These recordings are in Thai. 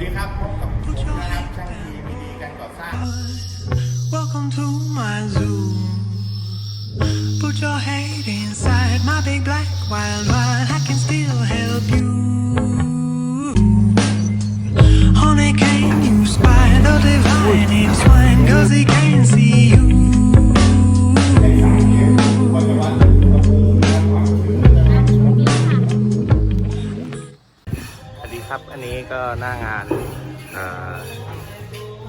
ดีครับพบกับผมนะครับช่างทีมีดีการก่อสร้าง Welcome to my zoo. Put your head inside my big black wild one. I can still help you. Honey, can you spy the divine in swine? Cause he can see you. อันนี้ก็หน้างานอ่อ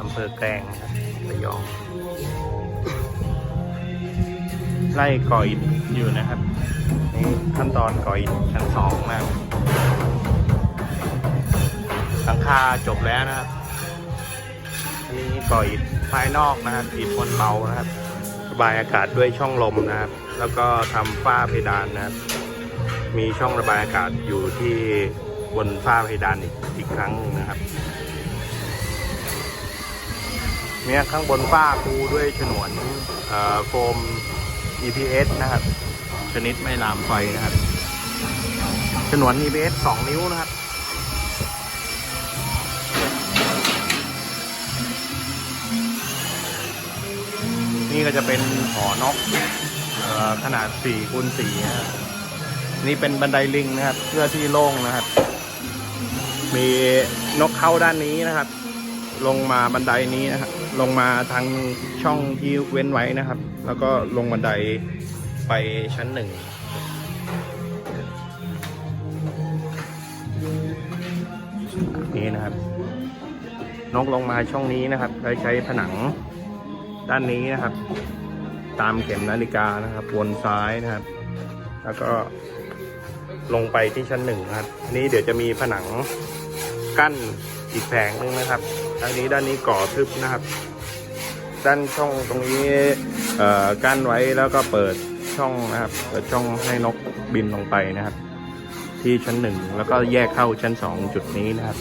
อำเภอแกลงครับระยองไล่ก่ออิฐอยู่นะครับ นี่ขั้นตอนก่ออิฐชั้นสองนะครับหลังคาจบแล้วนะครับ อันนี้ก่ออิฐภายนอกนะครับอิฐบนเบานะครับระบายอากาศด้วยช่องลมนะครับ แล้วก็ทำฝ้าเพดานนะครับ มีช่องระบายอากาศอยู่ที่ บนฝ้าเพดานอีกอีกครั้งนึงนะครับ เนี่ยข้างบนฝ้าปูด้วยฉนวนโฟม EPS นะครับ ชนิดไม่ลามไฟนะครับ ฉนวน EPS 2 นิ้วนะครับนี่ก็จะเป็นหอนกเอ่อขนาด4คูณ4นะครับนี่เป็นบันไดลิงนะครับ เพื่อที่โล่งนะครับ มีนกเข้าด้านนี้นะครับ ลงมาบันไดนี้นะครับลงมาทางช่องที่เว้นไว้นะครับ แล้วก็ลงบันไดไปชั้นหนึ่งนี่นะครับ นกลงมาช่องนี้นะครับโดยใช้ผนังด้านนี้นะครับ ตามเข็มนาฬิกานะครับ วนซ้ายนะครับ แล้วก็ลงไปที่ชั้นหนึ่งครับนนี้เดี๋ยวจะมีผนัง กั้นอีกแผงหนึงนะครับด้านนี้ด้านนี้ก่อทึบนะครับ ด้านช่องตรงนี้กั้นไว้แล้วก็เปิดช่องนะครับเปิดช่องให้นกบินลงไปนะครับ ที่ชั้นหนึ่งแล้วก็แยกเข้าชั้นสองจุดนี้นะครับ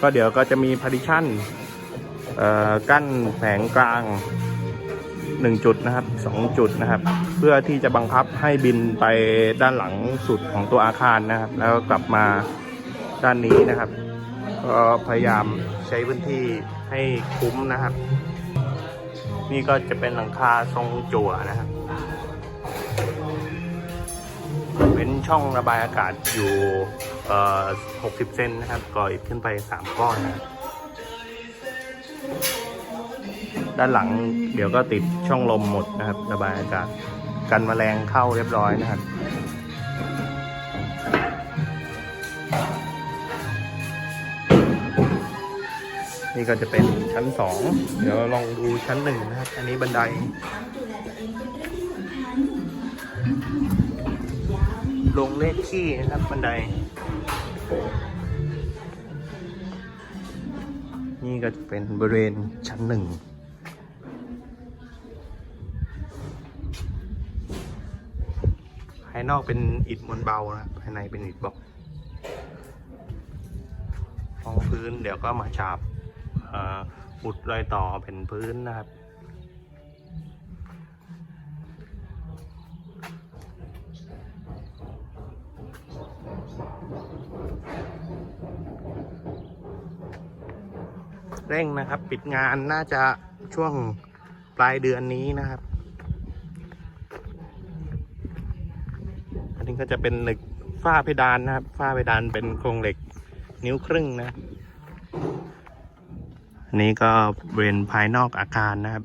ก็เดี๋ยวก็จะมีพาริชันเอ่อกั้นแผงกลางหนึ่งจุดนะครับสองจุดนะครับ เพื่อที่จะบังคับให้บินไปด้านหลังสุดของตัวอาคารนะครับ แล้วกลับมาด้านนี้นะครับ ก็พยายามใช้พื้นที่ให้คุ้มนะครับ นี่ก็จะเป็นหลังคาทรงจั่วนะครับเป็นช่องระบายอากาศอยู่60 เซนนะครับก่ออิฐขึ้นไป 3 ก้อนนะด้านหลังเดี๋ยวก็ติดช่องลมหมดนะครับ ระบายอากาศกันแมลงเข้าเรียบร้อยนะครับ นี่ก็จะเป็นชั้นสองเดี๋ยวลองดูชั้นหนึ่งนะครับ อันนี้บันได ลงเลขขี้นะครับบันได นี่ก็จะเป็นบริเวณชั้นหนึ่งภายนอกเป็นอิฐมวลเบานะภายในเป็นอิฐบล็อกรองพื้นเดี๋ยวก็มาฉาบ อุดรอยต่อเป็นพื้นนะครับ เร่งนะครับปิดงานน่าจะช่วงปลายเดือนนี้นะครับ อันนี้ก็จะเป็นเหล็กฝ้าเพดานนะครับ ฝ้าเพดานเป็นโครงเหล็กนิ้วครึ่งนะอั นี้ก็บริเวณภายนอกอาคารนะครับ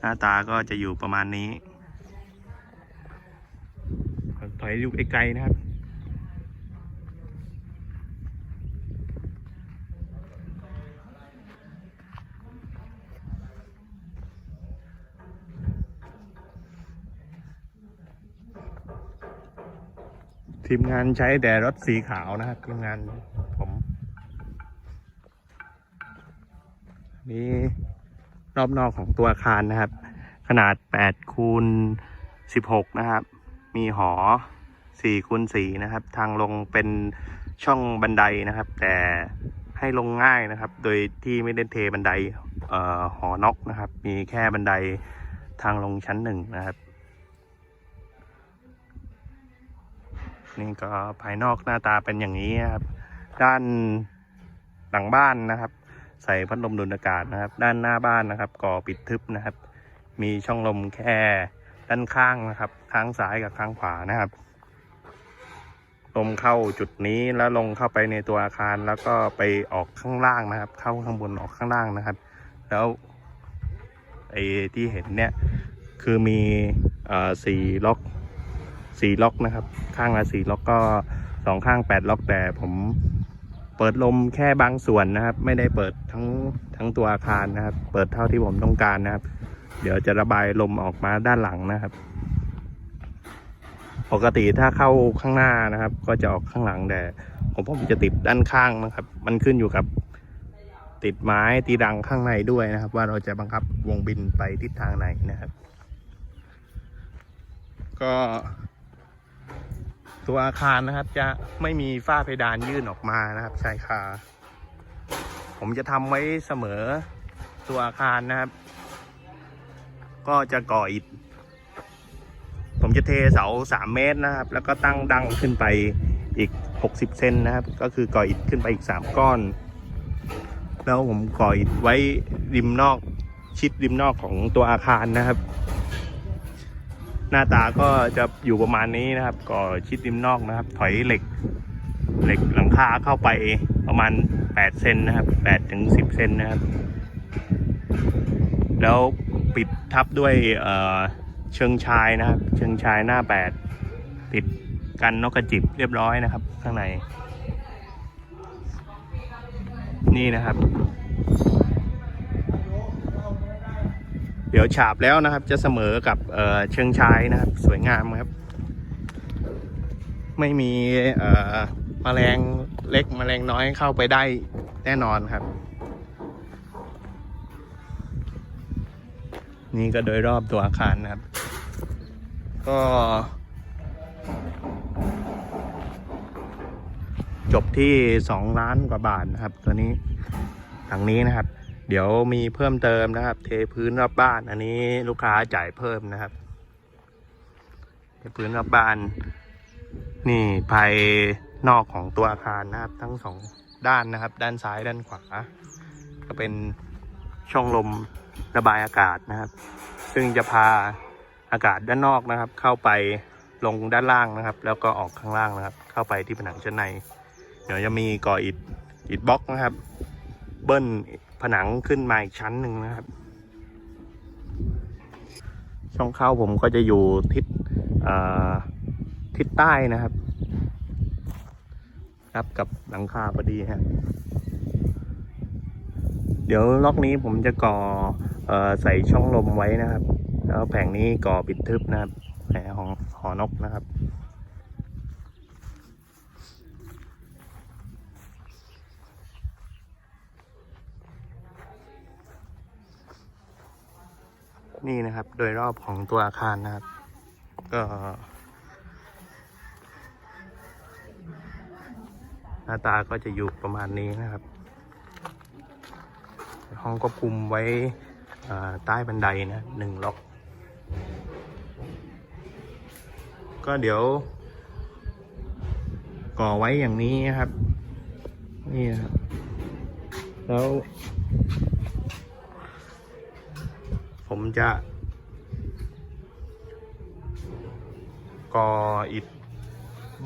หน้าตาก็จะอยู่ประมาณนี้ถอยอยู่ไกลๆนะครับ ทีมงานใช้แต่รถสีขาวนะครับทีมงานผม นี่รอบนอกของตัวอาคารนะครับ ขนาด8คูณ16 นะครับ มีหอ4คูณ4นะครับ ทางลงเป็นช่องบันไดนะครับ แต่ให้ลงง่ายนะครับ โดยที่ไม่ได้เทบันไดออหอนอกนะครับ มีแค่บันไดทางลงชั้นหนึ่งนะครับ นี่ก็ภายนอกหน้าตาเป็นอย่างนี้นะครับ ด้านหลังบ้านนะครับ ใส่พัดลมดูดอากาศนะครับ ด้านหน้าบ้านนะครับก่อปิดทึบนะครับ มีช่องลมแค่ด้านข้างนะครับข้างซ้ายกับข้างขวานะครับลมเข้าจุดนี้แล้วลงเข้าไปในตัวอาคารแล้วก็ไปออกข้างล่างนะครับ เข้าข้างบนออกข้างล่างนะครับ แล้วไอ้ที่เห็นเนี่ยคือมีอ่อสี่ล็อกสี่ล็อกนะครับ ข้างละสี่ล็อกก็สองข้างแปดล็อกแต่ผม เปิดลมแค่บางส่วนนะครับ ไม่ได้เปิดทั้งทั้งตัวอาคารนะครับ เปิดเท่าที่ผมต้องการนะครับ เดี๋ยวจะระบายลมออกมาด้านหลังนะครับ ปกติถ้าเข้าข้างหน้านะครับ ก็จะออกข้างหลังแต่ผมผมจะติดด้านข้างนะครับ มันขึ้นอยู่กับติดไม้ตีดังข้างในด้วยนะครับ ว่าเราจะบังคับวงบินไปทิศทางไหนนะครับ ก็ ตัวอาคารนะครับ จะไม่มีฝ้าเพดานยื่นออกมานะครับชายคา ผมจะทำไว้เสมอตัวอาคารนะครับ ก็จะก่ออิฐผมจะเทเสาสามเมตรนะครับ แล้วก็ตั้งดังขึ้นไปอีก 60 เซนนะครับ ก็คือก่ออิฐขึ้นไปอีก 3 ก้อน แล้วผมก่ออิฐไว้ริมนอกชิดริมนอกของตัวอาคารนะครับ หน้าตาก็จะอยู่ประมาณนี้นะครับก่อชิดริมนอกนะครับ ถอยเหล็ก เหล็กหลังคาเข้าไปประมาณ8เซนนะครับ8ถึง10เซนนะครับ แล้วปิดทับด้วยเเชิงชายนะครับ เชิงชายหน้าแปดติดกันนกกระจิบเรียบร้อยนะครับ ข้างใน นี่นะครับ เดี๋ยวฉาบแล้วนะครับ จะเสมอกับเเชิงชายนะครับ สวยงามครับ ไม่มีเอ่อแมลงเล็กแมลงน้อยเข้าไปได้แน่นอนครับ นี่ก็โดยรอบตัวอาคารนะครับ ก็ จบที่สองล้านกว่าบาทนะครับ ตัวนี้หลังนี้นะครับ เดี๋ยวมีเพิ่มเติมนะครับ เทพื้นรอบบ้าน อันนี้ลูกค้าจ่ายเพิ่มนะครับ เทพื้นรอบบ้าน นี่ภายนอกของตัวอาคารนะครับ ทั้งสองด้านนะครับ ด้านซ้ายด้านขวา ก็เป็นช่องลมระบายอากาศนะครับ ซึ่งจะพาอากาศด้านนอกนะครับ เข้าไปลงด้านล่างนะครับ แล้วก็ออกข้างล่างนะครับ เข้าไปที่ผนังชั้นใน เดี๋ยวจะมีก่ออิฐอิฐบล็อกนะครับ เบิ้ล ผนังขึ้นมาอีกชั้นหนึ่งนะครับ ช่องเข้าผมก็จะอยู่ทิศทิศใต้นะครับ ครับกับหลังคาพอดีฮะเดี๋ยวล็อกนี้ผมจะก่ออใส่ช่องลมไว้นะครับ แล้วแผงนี้ก่อปิดทึบนะครับแผงของหอนกนะครับ นี่นะครับ โดยรอบของตัวอาคารนะครับ ก็หน้าตาก็จะอยู่ประมาณนี้นะครับ ห้องควบคุมไว้ใต้บันไดนะหนึ่งล็อก ก็เดี๋ยว ก่อไว้อย่างนี้นะครับ นี่นะครับแล้ว ผมจะก่ออิฐ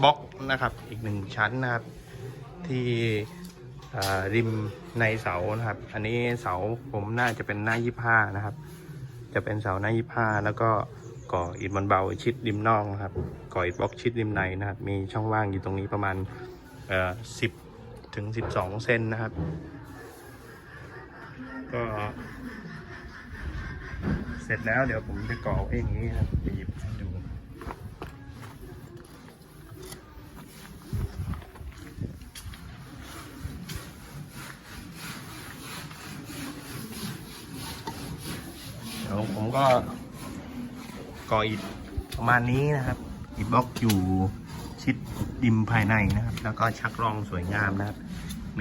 บล็อกนะครับ อีกหนึ่งชั้นนะครับ ที่ริมในเสานะครับ อันนี้เสาผมน่าจะเป็นหน้ายี่ห้านะครับ จะเป็นเสาหน้ายี่ห้าแล้วก็ก่ออิฐมันเบาชิดริมนอกนะครับ ก่ออิฐบล็อกชิดริมในนะครับ มีช่องว่างอยู่ตรงนี้ประมาณสิบถึงสิบสองเซนนะครับ ก็ เสร็จแล้วเดี๋ยวผมจะก่อไว้องนี้ครับไปหยิบให้ดูเดี๋ยวผมก็ก่ออิฐประมาณนี้นะครับอิฐบล็อกอยู่ชิดดิมภายในนะครับ แล้วก็ชักรองสวยงามนะครับ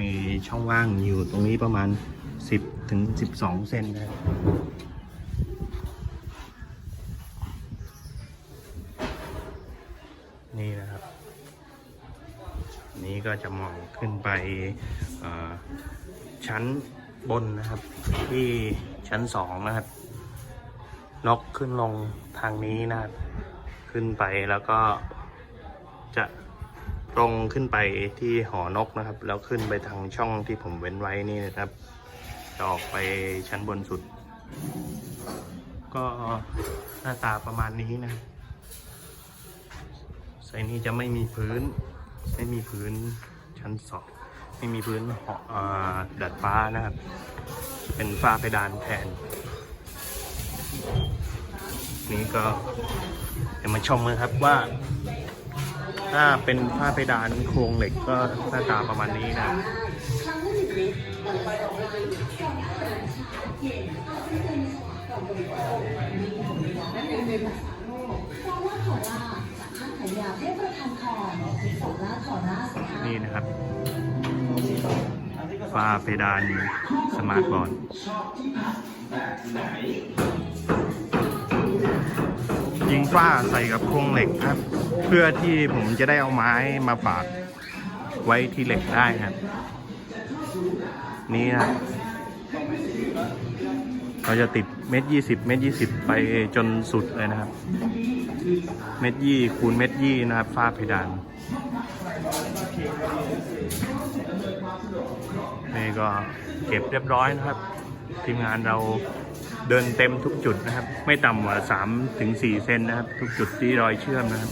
มีช่องว่างอยู่ตรงนี้ประมาณ 10ถึง12 เซนนะครับ นี่นะครับ นี่ นี้ ก็จะมองขึ้นไปชั้นบนนะครับ ที่ชั้นสองนะครับนกขึ้นลงทางนี้นะครับ ขึ้นไปแล้วก็จะตรงขึ้นไปที่หอนกนะครับ แล้วขึ้นไปทางช่องที่ผมเว้นไว้นี่นะครับจะออกไปชั้นบนสุด ก็หน้าตาประมาณนี้นะไซนี้จะไม่มีพื้น ไม่มีพื้นชั้นสองไม่มีพื้นหออดัดฟ้านะครับ เป็นฝ้าเพดานแทน นี่ก็จะมาชมกันครับว่า ถ้าเป็นฝ้าเพดานโครงเหล็กก็หน้าตาประมาณนี้นะ นี่นะครับฝ้าเพดานสมาร์ทบอร์ดยิงฝ้าใส่กับโครงเหล็กครับ เพื่อที่ผมจะได้เอาไม้มาฝากไว้ที่เหล็กได้ครับ นี่นะ เราจะติดเม็ดยี่สิบเม็ดยี่สิบไปจนสุดเลยนะครับ เม็ดยี่คูณเม็ดยี่นะครับฝ้าเพดาน นี่ก็เก็บเรียบร้อยนะครับ ทีมงานเราเดินเต็มทุกจุดนะครับ ไม่ต่ำกว่า3ถึง4เซนนะครับ ทุกจุดที่รอยเชื่อมนะครับ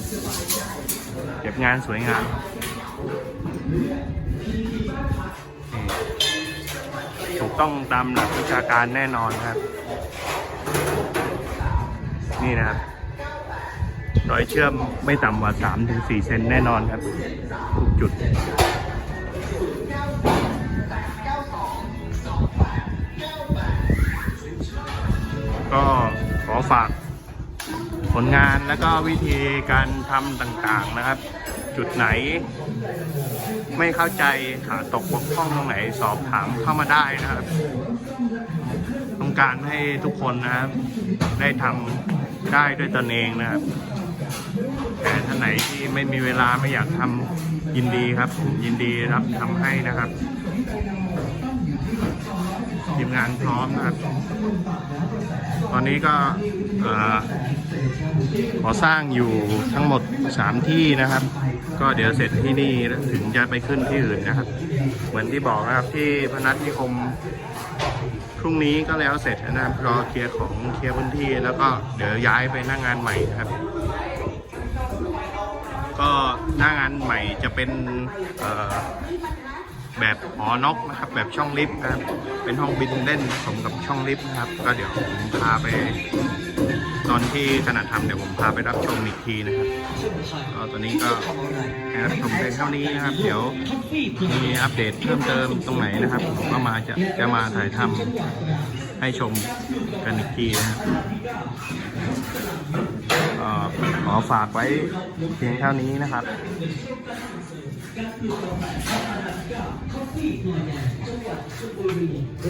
เก็บงานสวยงาม ต้องตามหลักวิชาการแน่นอนครับ นี่นะครับรอยเชื่อมไม่ต่ำกว่า3ถึง4เซนแน่นอนครับ ทุกจุดก็ขอฝากผลงานแล้วก็วิธีการทำต่างๆนะครับ จุดไหน ไม่เข้าใจขาตกบกพร่องตรงไหนสอบถามเข้ามาได้นะครับ ต้องการให้ทุกคนนะครับ ได้ทำได้ด้วยตนเองนะครับ แต่ท่านไหนที่ไม่มีเวลาไม่อยากทำยินดีครับผมยินดีรับทำให้นะครับทีมงานพร้อมนะครับ ตอนนี้ก็เอ่อก่อสร้างอยู่ทั้งหมด 3 ที่นะครับ ก็เดี๋ยวเสร็จที่นี่แล้วถึงจะไปขึ้นที่อื่นนะครับ เหมือนที่บอกนะครับที่พนัสนิคมพรุ่งนี้ก็แล้วเสร็จนะครับรอเคลียร์ของเคลียร์พื้นที่แล้วก็เดี๋ยวย้ายไปหน้างงานใหม่นะครับ ก็หน้างานใหม่จะเป็นแบบหอนกนะครับ แบบช่องลิฟต์นะครับเป็นห้องบินเล่นสมกับช่องลิฟต์นะครับ ก็เดี๋ยวผมพาไป ตอนที่ขณะทำเดี๋ยวผมพาไปรับชมอีกทีนะครับก็ตอนนี้ก็ให้รับชมเพียงเท่านี้นะครับ เดี๋ยวมีอัปเดตเพิ่มเติมตรงไหนนะครับผมก็มาจะจะมาถ่ายทำให้ชมกันอีกทีนะครับขอฝากไว้เพียงเท่านี้นะครับ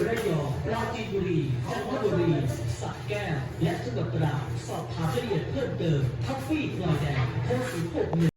ระยองปราจีนบุรีจันทบุรีสระแก้วและจังหวัดตราดสอบถามรายละเอียดเพิ่มเติมทัฟฟี่หน่อยแดงโทรศูนย์หกหนึ่ง